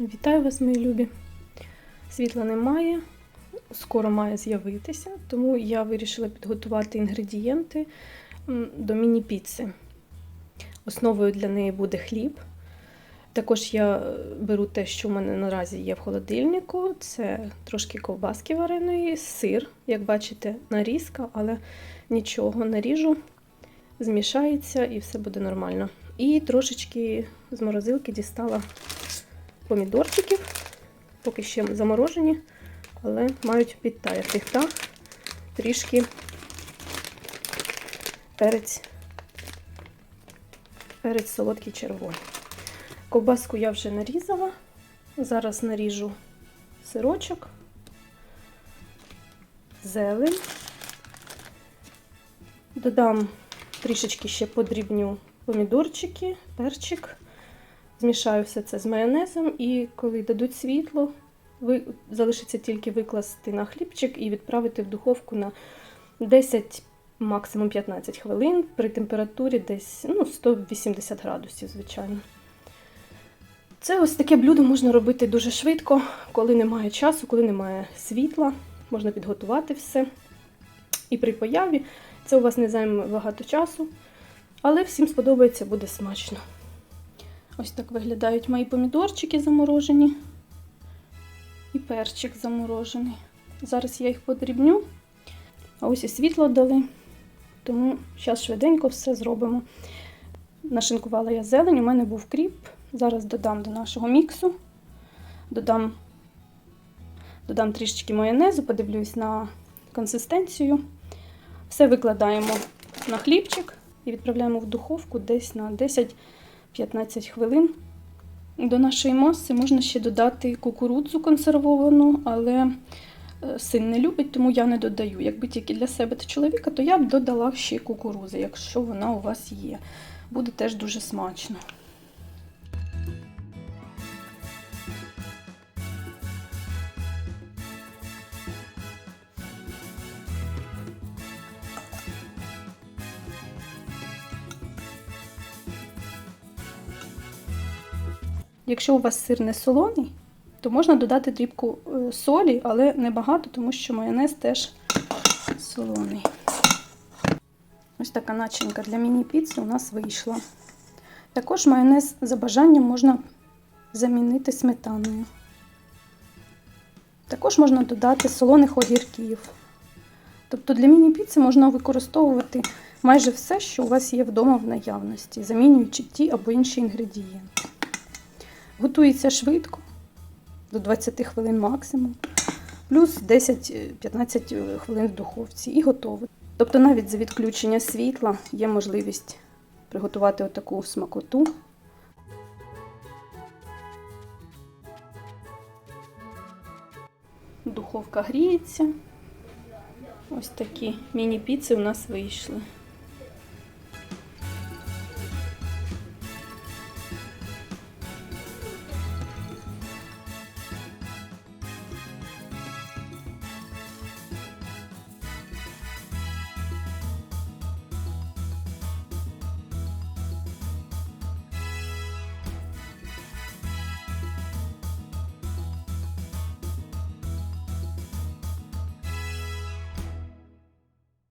Вітаю вас, мої любі. Світла немає, скоро має з'явитися, тому я вирішила підготувати інгредієнти до міні-піци. Основою для неї буде хліб. Також я е, беру те, що в мене наразі є в холодильнику. Це трошки ковбаски вареної, сир, як бачите, нарізка, але нічого наріжу, змішається і все буде нормально. І трошечки з морозилки дістала помідорчиків, поки ще заморожені, але мають підтаяти. Та трішки перець, перець солодкий червоний. Ковбаску я вже нарізала. Зараз наріжу сирочок, зелень. Додам трішечки ще подрібню помідорчики, перчик. Змішаю все це з майонезом, і коли дадуть світло, ви залишиться тільки викласти на хлібчик і відправити в духовку на 10, максимум 15 хвилин при температурі десь ну, 180 градусів, звичайно. Це ось таке блюдо можна робити дуже швидко, коли немає часу, коли немає світла, можна підготувати все. І при появі це у вас не займе багато часу, але всім сподобається, буде смачно. Ось так виглядають мої помідорчики заморожені і перчик заморожений. Зараз я їх подрібню, а ось і світло дали, тому зараз швиденько все зробимо. Нашинкувала я зелень, у мене був кріп. Зараз додам до нашого міксу, додам, додам трішечки майонезу, подивлюсь на консистенцію. Все викладаємо на хлібчик і відправляємо в духовку десь на 10-15 хвилин. До нашої маси можна ще додати кукурудзу консервовану, але е, син не любить, тому я не додаю. Якби тільки для себе та чоловіка, то я б додала ще кукурудзи, якщо вона у вас є. Буде теж дуже смачно. Якщо у вас сир не солоний, то можна додати дрібку е, солі, але не багато, тому що майонез теж солоний. Ось така начинка для міні-піци у нас вийшла. Також майонез за бажанням можна замінити сметаною. Також можна додати солоних огірків. Тобто для міні-піци можна використовувати майже все, що у вас є вдома в наявності, замінюючи ті або інші інгредієнти. Готується швидко, до 20 хвилин максимум, плюс 10-15 хвилин в духовці і готово. Тобто навіть за відключення світла є можливість приготувати отаку смакоту. Духовка гріється. Ось такі міні-піци у нас вийшли.